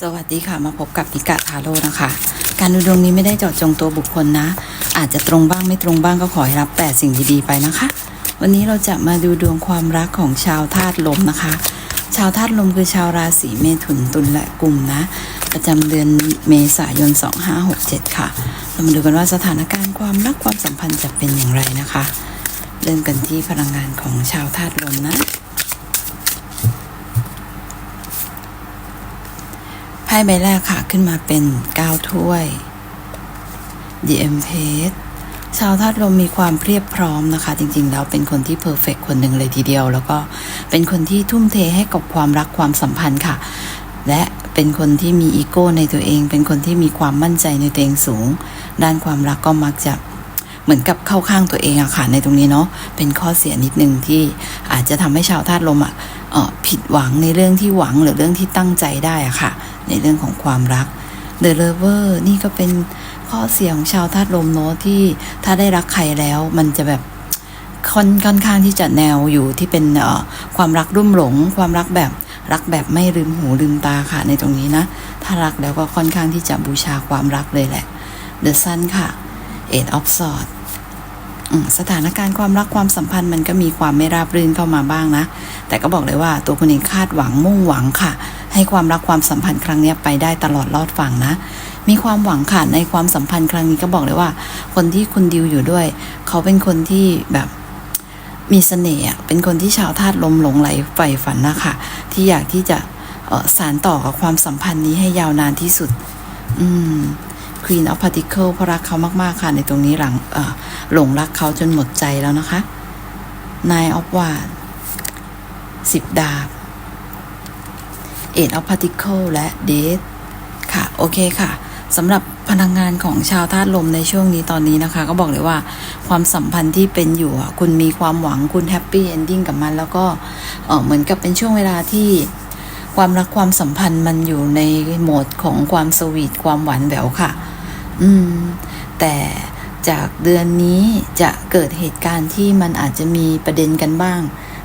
สวัสดีค่ะมาพบกับนิกะทาโร่นะคะ การดูดวงนี้ไม่ได้เจาะจงตัวบุคคลนะ อาจจะตรงบ้างไม่ตรงบ้างก็ขอให้รับแต่สิ่งดีๆไปนะคะ วันนี้เราจะมาดูดวงความรักของชาวธาตุลมนะคะ ชาวธาตุลมคือชาวราศีเมถุนตุลและกุมนะ ประจำเดือนเมษายน 2567 ค่ะ เรามาดูกันว่าสถานการณ์ความรักความสัมพันธ์จะเป็นอย่างไรนะคะ เริ่มกันที่พลังงานของชาวธาตุลมนะ พ่ใบแรกค่ะขึ้นมาเป็น9ถ้วย The Empress ชาวธาตุลมมีความเพียบพร้อมนะคะ จริง ๆ แล้วเป็นคนที่เพอร์เฟกคนหนึ่งเลยทีเดียว แล้วก็เป็นคนที่ทุ่มเทให้กับความรักความสัมพันธ์ค่ะ และเป็นคนที่มีอีโก้ในตัวเอง เป็นคนที่มีความมั่นใจในตัวเองสูง ด้านความรักก็มักจะ เหมือนกับเข้าข้างตัวเองอะค่ะในตรงนี้เนาะเป็นข้อเสียนิดนึงที่อาจจะทำให้ชาวธาตุลมอะผิดหวังในเรื่องที่หวังหรือเรื่องที่ตั้งใจได้อะค่ะ ในเรื่องของความรัก The Lover นี่ก็เป็นข้อเสียของชาวธาตุลมเนาะที่ถ้าได้รักใครแล้วมันจะแบบค่อนค่อนข้างที่จะแนวอยู่ที่เป็นความรักรุ่มหลง ความรักแบบรักแบบไม่ลืมหูลืมตาค่ะในตรงนี้นะ ถ้ารักแล้วก็ค่อนข้างที่จะบูชาความรักเลยแหละ The Sun ค่ะ Eight of Swords อืมสถานการณ์ความรักความสัมพันธ์มันก็มีความไม่ราบรื่นเข้ามาบ้างนะ แต่ก็บอกเลยว่าตัวคุณเองคาดหวังมุ่งหวังค่ะ ให้ความรักความสัมพันธ์ครั้งนี้ไปได้ตลอดรอดฝั่งนะ มีความหวังค่ะในความสัมพันธ์ครั้งนี้ก็บอกเลยว่า คนที่คุณดิวอยู่ด้วย เขาเป็นคนที่แบบมีเสน่ห์เป็นคนที่ชาวธาตุลมหลงไหลใฝ่ฝันนะคะที่อยากที่จะออสารต่อกับความสัมพันธ์นี้ให้ยาวนานที่สุด อืม Queen of Particle เพราะรักเขามากๆค่ะ ในตรงนี้หลังหลงรักเขาจนหมดใจแล้วนะคะ Nine of Wand สิบดาบ Eight of Particle และ Death ค่ะ โอเคค่ะสำหรับพลังงานของชาวธาตุลมในช่วงนี้ตอนนี้นะคะ ก็บอกเลยว่าความสัมพันธ์ที่เป็นอยู่คุณมีความหวังคุณแฮปปี้เอนดิ้งกับมันแล้วก็เออเหมือนกับเป็นช่วงเวลาที่ความรักความสัมพันธ์มันอยู่ในโหมดของความสวีทความหวานแหววค่ะ อืม แต่จากเดือนนี้จะเกิดเหตุการณ์ที่มันอาจจะมีประเด็นกันบ้าง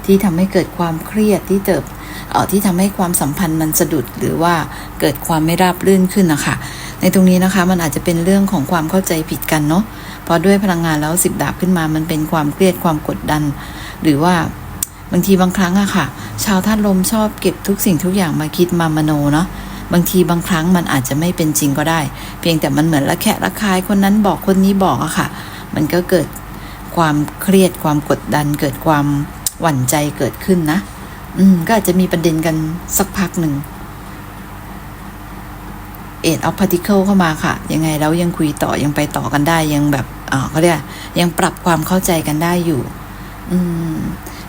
ที่ทำให้เกิดความเครียดที่เติบเอ่อที่ทำให้ความสัมพันธ์มันสะดุดหรือว่าเกิดความไม่ราบรื่นขึ้นนะคะ ในตรงนี้นะคะมันอาจจะเป็นเรื่องของความเข้าใจผิดกันเนาะเพราะด้วยพลังงานแล้วสิบดาบขึ้นมามันเป็นความเครียดความกดดัน หรือว่าบางทีบางครั้งอะค่ะ ชาวธาตุลมชอบเก็บทุกสิ่งทุกอย่างมาคิดมามโนเนาะ บางทีบางครั้งมันอาจจะไม่เป็นจริงก็ได้ เพียงแต่มันเหมือนละแคะระคายคนนั้นบอกคนนี้บอกอะค่ะ มันก็เกิดความเครียดความกดดัน เกิดความหวั่นใจเกิดขึ้นนะ อืม ก็อาจจะมีประเด็นกันสักพักหนึ่งเอ็ดออฟพาร์ติเคิลเข้ามาค่ะ ยังไงแล้วยังคุยต่อยังไปต่อกันได้ยังแบบอ่าเขาเรียกยังปรับความเข้าใจกันได้อยู่ อืม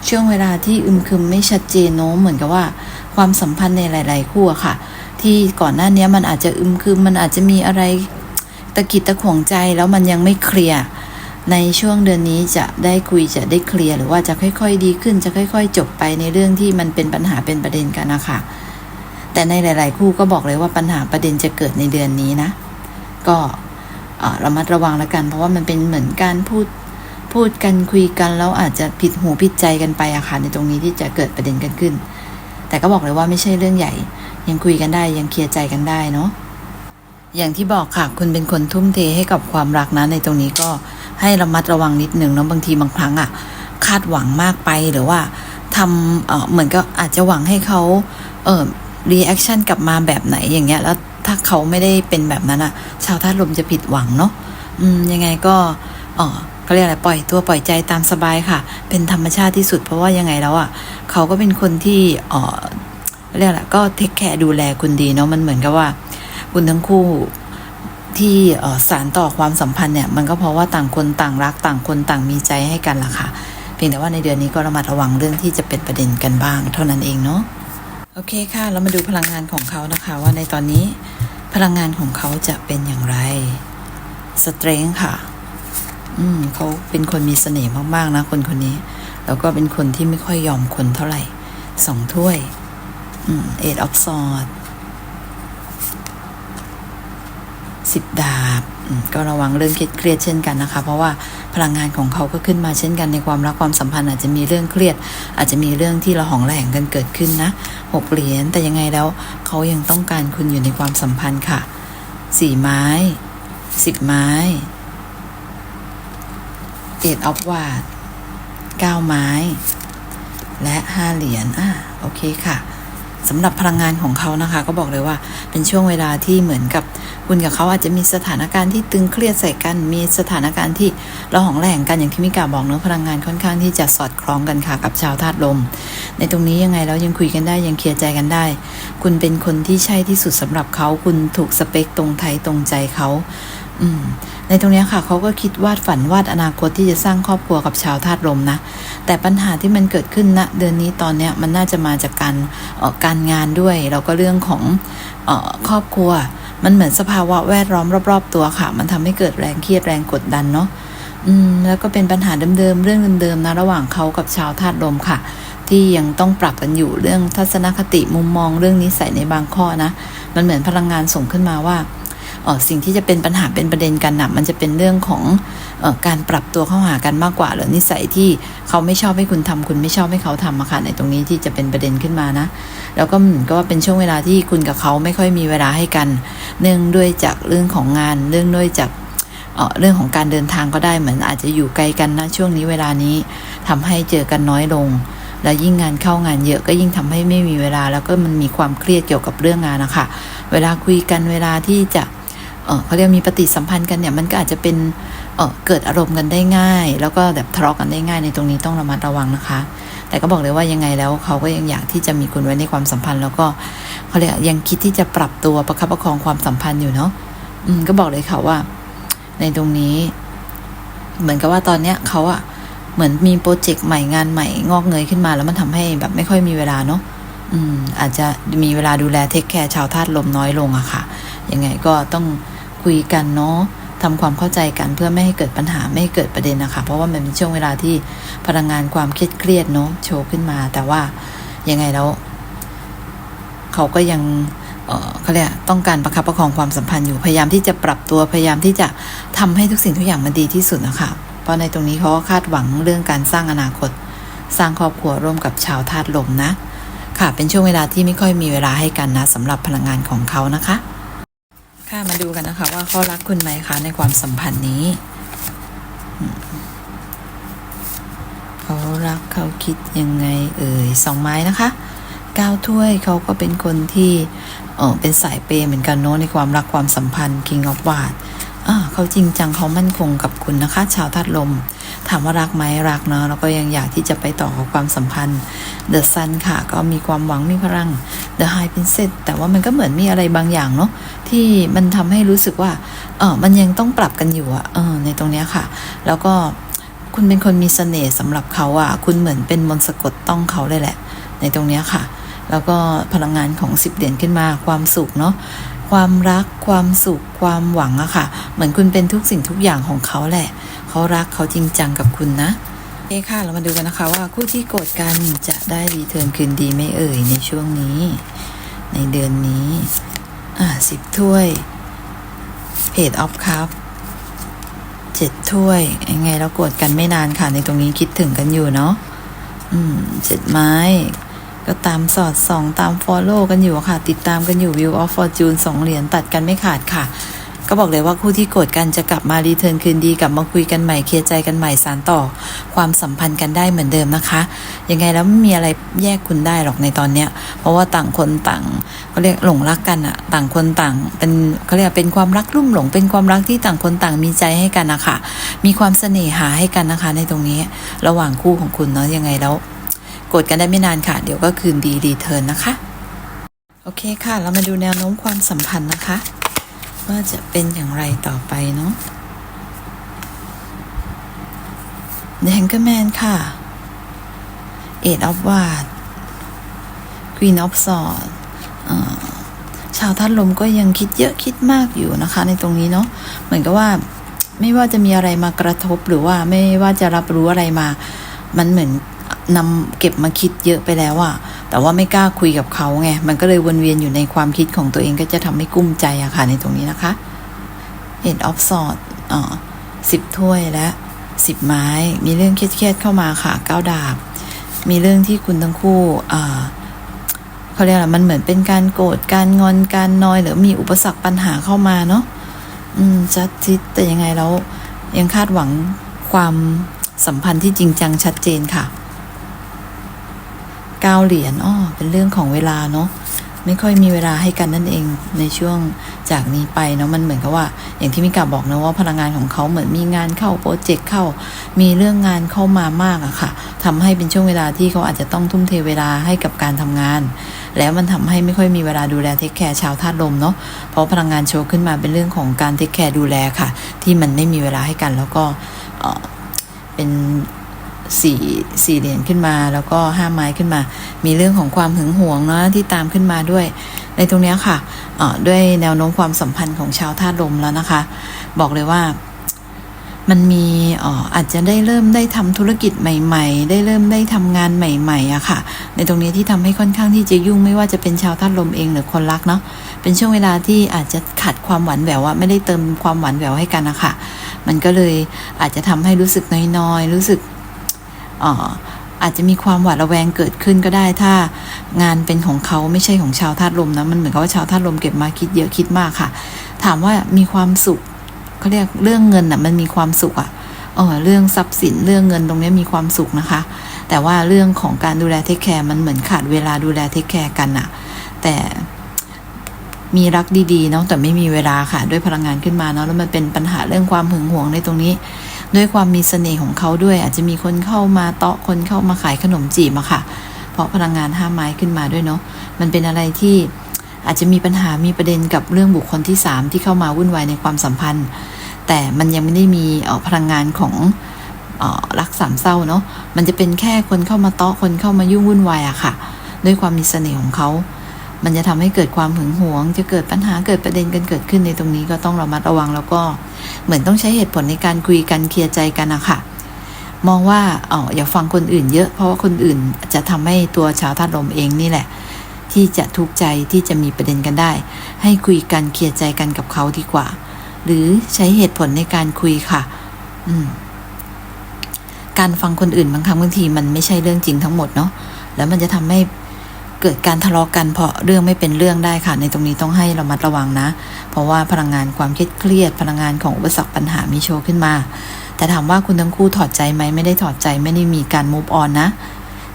ช่วงเวลาที่อึมครึมไม่ชัดเจนโน้มเหมือนกับว่า ความสัมพันธ์ในหลาย ๆ คู่ค่ะ ที่ก่อนหน้านี้มันอาจจะอึมครึมมันอาจจะมีอะไรตะกิดตะขวงใจแล้วมันยังไม่เคลียร์ในช่วงเดือนนี้จะได้คุยจะได้เคลียร์หรือว่าจะค่อย ๆ ดีขึ้นจะค่อย ๆ จบไปในเรื่องที่มันเป็นปัญหาเป็นประเด็นกันนะคะแต่ในหลาย ๆ คู่ก็บอกเลยว่าปัญหาประเด็นจะเกิดในเดือนนี้นะ ก็เระมัดระวังแล้วกัน เพราะว่ามันเป็นเหมือนการพูดพูดกันคุยกันแล้วอาจจะผิดหูผิดใจกันไปอะค่ะในตรงนี้ที่จะเกิดประเด็นกันขึ้น แต่ก็บอกเลยว่าไม่ใช่เรื่องใหญ่ ยังคุยกันได้ยังเคลียร์ใจกันได้เนาะอย่างที่บอกค่ะคุณเป็นคนทุ่มเทให้กับความรักนะในตรงนี้ก็ให้ระมัดระวังนิดหนึ่งเนาะบางทีบางครั้งอะคาดหวังมากไปหรือว่าทำเออเหมือนก็อาจจะหวังให้เขาเออรีแอคชั่นกลับมาแบบไหนอย่างเงี้ย แล้วถ้าเขาไม่ได้เป็นแบบนั้นอะชาวธาตุลมจะผิดหวังเนาะอืมยังไงก็เออ เขาเรียกอะไรปล่อยตัวปล่อยใจตามสบายค่ะ เป็นธรรมชาติที่สุด เพราะว่ายังไงแล้วอะเขาก็เป็นคนที่เออเรียกอะไรก็เทคแคร์ดูแลคุณดีเนาะมันเหมือนกับว่า คุณทั้งคู่ที่สารต่อความสัมพันธ์เนี่ยมันก็เพราะว่าต่างคนต่างรักต่างคนต่างมีใจให้กันล่ะค่ะ เพียงแต่ว่าในเดือนนี้ก็ระมัดระวังเรื่องที่จะเป็นประเด็นกันบ้าง เท่านั้นเองเนาะโอเคค่ะ เรามาดูพลังงานของเขานะคะ ว่าในตอนนี้พลังงานของเขาจะเป็นอย่างไรสเตร n ค่ะ อืมเขาเป็นคนมีเสน่ห์มากๆนะคนคนนี้ แล้วก็เป็นคนที่ไม่ค่อยยอมคนเท่าไหร่สองถ้วย อืมเอ็ดออฟซอดสิบดาบก็ระวังเรื่องเครียดเช่นกันนะคะ เพราะว่าพลังงานของเขาก็ขึ้นมาเช่นกันในความรักความสัมพันธ์อาจจะมีเรื่องเครียด อาจจะมีเรื่องที่ระหองระแหงกันเกิดขึ้นนะหกเหรียญแต่ยังไงแล้วเขายังต้องการคุณอยู่ในความสัมพันธ์ค่ะสี่ไม้สิบไม้ เอ็ดออฟวาดเก้าไม้ และห้าเหรียญอะโอเคค่ะสำหรับพลังงานของเขานะคะ ก็บอกเลยว่าเป็นช่วงเวลาที่เหมือนกับคุณกับเขาอาจจะมีสถานการณ์ที่ตึงเครียดใส่กัน มีสถานการณ์ที่เระหองระแหงกันอย่างที่มิกาบอกเนอพลังงานค่อนข้างที่จะสอดคล้องกันค่ะกับชาวธาตุลม ในตรงนี้ยังไงแล้วยังคุยกันได้ยังเคลียร์ใจกันได้ คุณเป็นคนที่ใช่ที่สุดสำหรับเขาคุณถูกสเปคตรงไทยตรงใจเขา อืม ในตรงนี้ค่ะเขาก็คิดวาดฝันวาดอนาคตที่จะสร้างครอบครัวกับชาวธาตุลมนะ แต่ปัญหาที่มันเกิดขึ้นณเดือนนี้ตอนเนี้ยมันน่าจะมาจากการออการงานด้วย แล้วก็เรื่องของออครอบครัว มันเหมือนสภาวะแวดล้อมรอบ ๆ ตัวค่ะ มันทำให้เกิดแรงเครียดแรงกดดันเนาะอืมแล้วก็เป็นปัญหาเดิมๆเรื่องเดิมๆนะระหว่างเขากับชาวธาตุลมค่ะ ที่ยังต้องปรับกันอยู่เรื่องทัศนคติมุมมองเรื่องนิสัยในบางข้อนะ มันเหมือนพลังงานส่งขึ้นมาว่า สิ่งที่จะเป็นปัญหาเป็นประเด็นกันนะมันจะเป็นเรื่องของออการปรับตัวเข้าหากันมากกว่าหรือนิสัยที่เขาไม่ชอบให้คุณทำคุณไม่ชอบให้เขาทำอะค่ะในตรงนี้ที่จะเป็นประเด็นขึ้นมานะ แล้วก็เหมือนก็ว่าเป็นช่วงเวลาที่คุณกับเขาไม่ค่อยมีเวลาให้กัน เนื่องด้วยจากเรื่องของงาน เรื่องด้วยจากเอ่อเรื่องของการเดินทางก็ได้เหมือนอาจจะอยู่ไกลกันนะช่วงนี้เวลานี้ทำให้เจอกันน้อยลง แล้วยิ่งงานเข้างานเยอะก็ยิ่งทำให้ไม่มีเวลา แล้วก็มันมีความเครียดเกี่ยวกับเรื่องงานนะคะเวลาคุยกันเวลาที่จะ เขาเรียกมีปฏิสัมพันธ์กันเนี่ยมันก็อาจจะเป็นเเกิดอารมณ์กันได้ง่าย แล้วก็แบบทะเลาะกันได้ง่ายในตรงนี้ต้องระมัดระวังนะคะ แต่ก็บอกเลยว่ายังไงแล้วเขาก็ยังอยากที่จะมีคุณไว้ในความสัมพันธ์ แล้วก็เขาเรียกยังคิดที่จะปรับตัวประคับประคองความสัมพันธ์อยู่เนาะอืมก็บอกเลยค่ะว่า ในตรงนี้ เหมือนกับว่าตอนเนี้ยเขาอะเหมือนมีโปรเจกต์ใหม่งานใหม่งอกเงยขึ้นมา แล้วมันทำให้แบบไม่ค่อยมีเวลาเนาะอืมอาจจะมีเวลาดูแลเทคแคร์ชาวธาตุลมน้อยลงอะค่ะยังไงก็ต้อง คุยกันเนาะทำความเข้าใจกันเพื่อไม่ให้เกิดปัญหาไม่ให้เกิดประเด็นนะคะ เพราะว่ามันเป็นช่วงเวลาที่พลังงานความเครียดเครียดๆเนาะโชว์ขึ้นมา แต่ว่ายังไงแล้วเขาก็ยังเอ่อเขาเรียกต้องการประคับประคองความสัมพันธ์อยู่พยายามที่จะปรับตัวพยายามที่จะทำให้ทุกสิ่งทุกอย่างมันดีที่สุดนะคะเพราะในตรงนี้เขาก็คาดหวังเรื่องการสร้างอนาคต สร้างครอบครัวร่วมกับชาวธาตุลมนะ ค่ะเป็นช่วงเวลาที่ไม่ค่อยมีเวลาให้กันนะสำหรับพลังงานของเขานะคะ ค่ะมาดูกันนะคะ ว่าเขารักคุณไหมคะในความสัมพันธ์นี้เขารักเขาคิดยังไงเอ่ยสองไม้นะคะก้าวถ้วยเขาก็เป็นคนที่เออเป็นสายเปย์เหมือนกันเนาะในความรักความสัมพันธ์ King of w a d อ่าเขาจริงจังเขามั่นคงกับคุณนะคะ ชาวธาตุลม ถามว่ารักไหมรักเนาะแล้วก็ยังอยากที่จะไปต่อกับความสัมพันธ์ The Sun ค่ะ ก็มีความหวังมีพลัง The High Princess แต่ว่ามันก็เหมือนมีอะไรบางอย่างเนาะที่มันทำให้รู้สึกว่าเออมันยังต้องปรับกันอยู่อะเออในตรงเนี้ยค่ะ แล้วก็คุณเป็นคนมีเสน่ห์สำหรับเขาอะคุณเหมือนเป็นมนต์สะกดต้องเขาเลยแหละ ในตรงเนี้ยค่ะ แล้วก็พลังงานของสิบเหรียญขึ้นมาความสุขเนาะความรักความสุขความหวังอะค่ะ เหมือนคุณเป็นทุกสิ่งทุกอย่างของเขาแหละ เขารักเขาจริงจังกับคุณนะโอค่ะเรามาดูกันนะคะว่าคู่ที่โกรธกันจะได้รีเทิร์นคืนดีไม่เอ่ยในช่วงนี้ ในเดือนนี้ อ่าสิบถ้วยเพจออฟคัพเจ็ดถ้วยยังไงเราโกรธกันไม่นานค่ะ ในตรงนี้คิดถึงกันอยู่เนาะอืมเจ็ดไม้ ก็ตามสอดส่อง ตามฟอลโล่กันอยู่ค่ะ ติดตามกันอยู่วิวออฟฟอร์จูนสองเหรียญตัดกันไม่ขาดค่ะ ก็บอกเลยว่าคู่ที่โกรธกันจะกลับมารีเทิร์นคืนดีกลับมาคุยกันใหม่เคลียร์ใจกันใหม่สารต่อ ความสัมพันธ์กันได้เหมือนเดิมนะคะ ยังไงแล้วไม่มีอะไรแยกคุณได้หรอกในตอนเนี้ย เพราะว่าต่างคนต่างเขาเรียกหลงรักกันอะต่างคนต่างเป็นเขาเรียกเป็นความรักรุ่มหลง เป็นความรักที่ต่างคนต่างมีใจให้กันนะคะมีความเสน่หาให้กันนะคะ ในตรงนี้ระหว่างคู่ของคุณเนาะยังไงแล้วกดกันได้ไม่นานค่ะ เดี๋ยวก็คืนดีรีเทิร์นนะคะ โอเคค่ะ เรามาดูแนวโน้มความสัมพันธ์นะคะ ว่าจะเป็นอย่างไรต่อไปเนาะ The Hanger Man ค่ะ Eight of w a d Queen of Swords เอ่อชาวธาตุลมก็ยังคิดเยอะคิดมากอยู่นะคะ ในตรงนี้เนาะเหมือนกับว่าไม่ว่าจะมีอะไรมากระทบหรือว่าไม่ว่าจะรับรู้อะไรมา มันเหมือน นำเก็บมาคิดเยอะไปแล้วอะแต่ว่าไม่กล้าคุยกับเขาไง มันก็เลยวนเวียนอยู่ในความคิดของตัวเองก็จะทำให้กุ้มใจอะค่ะในตรงนี้นะคะ Eight of Swords อ่าสิบถ้วยและสิบไม้ มีเรื่องเครียดๆเข้ามาค่ะเก้าดาบ มีเรื่องที่คุณทั้งคู่อ่าเขาเรียกอะไรมันเหมือนเป็นการโกรธการงอนการนอยหรือมีอุปสรรคปัญหาเข้ามาเนาะอืมจัดจิตแต่ยังไงแล้วยังคาดหวังความสัมพันธ์ที่จริงจังชัดเจนค่ะ ก้าเหรียญอ้อเป็นเรื่องของเวลาเนาะไม่ค่อยมีเวลาให้กันนั่นเองในช่วงจากนี้ไปเนาะมันเหมือนกับว่า อย่างที่มิกาบอกนะว่าพลังงานของเขาเหมือนมีงานเข้าโปรเจกต์เข้า มีเรื่องงานเข้ามามากอะค่ะทำให้เป็นช่วงเวลาที่เขาอาจจะต้องทุ่มเทเวลาให้กับการทำงาน แล้วมันทำให้ไม่ค่อยมีเวลาดูแลเทคแคร์ชาวธาตุลมเนาะเพราะพลังงานโชว์ขึ้นมาเป็นเรื่องของการเทคแคร์ดูแลค่ะ ที่มันไม่มีเวลาให้กันแล้วก็เป็น สี่สี่เหรียญขึ้นมา แล้วก็ห้าไม้ขึ้นมา มีเรื่องของความหึงหวงเนาะที่ตามขึ้นมาด้วย ในตรงนี้ค่ะเออด้วยแนวโน้มความสัมพันธ์ของชาวธาตุลมแล้วนะคะ บอกเลยว่ามันมีอ่ออาจจะได้เริ่มได้ทำธุรกิจใหม่ ๆ ได้เริ่มได้ทำงานใหม่ๆอะค่ะ ในตรงนี้ที่ทำให้ค่อนข้างที่จะยุ่งไม่ว่าจะเป็นชาวธาตุลมเองหรือคนรักเนาะเป็นช่วงเวลาที่อาจจะขาดความหวานแหววอะไม่ได้เติมความหวานแหววให้กันนะคะมันก็เลยอาจจะทำให้รู้สึกน้อยๆรู้สึก อาจจะมีความหวาดระแวงเกิดขึ้นก็ได้ ถ้างานเป็นของเขาไม่ใช่ของชาวธาตุลมนะมันเหมือนกับว่าชาวธาตุลมเก็บมาคิดเยอะคิดมากค่ะ ถามว่ามีความสุขเขาเรียกเรื่องเงินอะมันมีความสุขอะเออเรื่องทรัพย์สินเรื่องเงินตรงนี้มีความสุขนะคะ แต่ว่าเรื่องของการดูแลเทคแคร์มันเหมือนขาดเวลาดูแลเทคแคร์กันอะ แต่มีรักดีๆเนาะแต่ไม่มีเวลาค่ะ ด้วยพลังงานขึ้นมาเนาะแล้วมันเป็นปัญหาเรื่องความหึงหวงในตรงนี้ ด้วยความมีเสน่ห์ของเขาด้วย อาจจะมีคนเข้ามาเตาะคนเข้ามาขายขนมจีบอะค่ะ เพราะพลังงานห้าไม้ขึ้นมาด้วยเนาะมันเป็นอะไรที่อาจจะมีปัญหามีประเด็นกับเรื่องบุคคลที่สามที่เข้ามาวุ่นวายในความสัมพันธ์ แต่มันยังไม่ได้มีออพลังงานของออรักสามเศร้าเนาะมันจะเป็นแค่คนเข้ามาเตาะคนเข้ามายุ่งวุ่นวายอะค่ะ ด้วยความมีเสน่ห์ของเขา มันจะทำให้เกิดความหึงหวง จะเกิดปัญหาเกิดประเด็นกันเกิดขึ้นในตรงนี้ก็ต้องระมัดระวังแล้วก็เหมือนต้องใช้เหตุผลในการคุยกันเคลียร์ใจกันอะค่ะมองว่าเอออย่าฟังคนอื่นเยอะ เพราะว่าคนอื่นจะทำให้ตัวชาวธาตุลมเองนี่แหละ ที่จะทุกข์ใจที่จะมีประเด็นกันได้ ให้คุยกันเคลียร์ใจกันกับเขาดีกว่า หรือใช้เหตุผลในการคุยค่ะ อืมการฟังคนอื่นบางครั้งบางทีมันไม่ใช่เรื่องจริงทั้งหมดเนาะแล้วมันจะทำให้ เกิดการทะเลาะกันเพราะเรื่องไม่เป็นเรื่องได้ค่ะ ในตรงนี้ต้องให้ระมัดระวังนะ เพราะว่าพลังงานความเครียดเครียด พลังงานของอุปสรรคปัญหามีโชว์ขึ้นมา แต่ถามว่าคุณทั้งคู่ถอดใจไหมไม่ได้ถอดใจไม่ได้มีการ move on นะ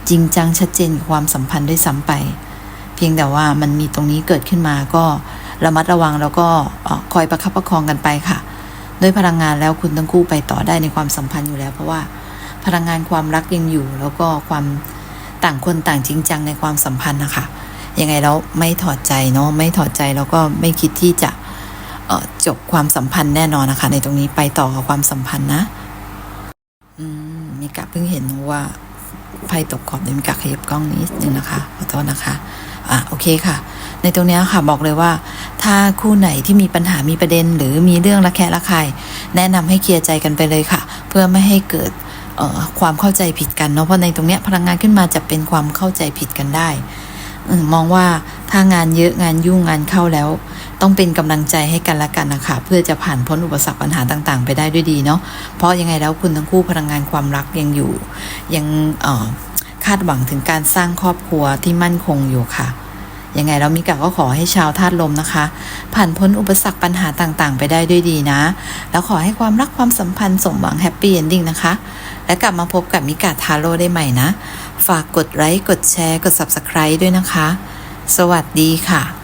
จริงจังชัดเจนความสัมพันธ์ด้วยซ้ำไป เพียงแต่ว่ามันมีตรงนี้เกิดขึ้นมาก็ระมัดระวังแล้วก็คอยประคับประคองกันไปค่ะด้วยพลังงานแล้วคุณทั้งคู่ไปต่อได้ในความสัมพันธ์อยู่แล้ว เพราะว่าพลังงานความรักยังอยู่แล้วก็ความ ต่างคนต่างจริงจังในความสัมพันธ์นะคะยังไงแล้วไม่ถอดใจเนาะไม่ถอดใจแล้วก็ไม่คิดที่จะจบความสัมพันธ์แน่นอนนะคะ ในตรงนี้ไปต่อกับความสัมพันธ์นะมมีกะเพิ่งเห็นว่าไพ่ตกขอบเดี๋ยวมีกะขยับกล้องนิดนึงนะคะขอโทษนะคะอะโอเคค่ะ ในตรงนี้ค่ะบอกเลยว่า ถ้าคู่ไหนที่มีปัญหามีประเด็น หรือมีเรื่องระแคะระคายแนะนำให้เคลียร์ใจกันไปเลยค่ะ เพื่อไม่ให้เกิด ความเข้าใจผิดกันเนาะเพราะในตรงเนี้ยพลังงานขึ้นมาจะเป็นความเข้าใจผิดกันได้อมองว่าถ้างานเยอะงานยุ่งงานเข้าแล้ว ต้องเป็นกำลังใจให้กันและกันนะคะเพื่อจะผ่านพ้นอุปสรรคปัญหาต่าง ๆ ไปได้ด้วยดีเนาะเพราะยังไงแล้วคุณทั้งคู่พลังงานความรักยังอยู่ ยังคาดหวังถึงการสร้างครอบครัวที่มั่นคงอยู่ค่ะยังไงแล้วมิกะก็ขอให้ชาวธาตุลมนะคะ ผ่านพ้นอุปสรรคปัญหาต่างๆ ไปได้ด้วยดีนะ แล้วขอให้ความรักความสัมพันธ์สมหวังแฮปปี้เอนดิ้งนะคะ และกลับมาพบกับมิกาทาโร่ได้ใหม่นะ ฝากกดไลค์กดแชร์กด Subscribe ด้วยนะคะ สวัสดีค่ะ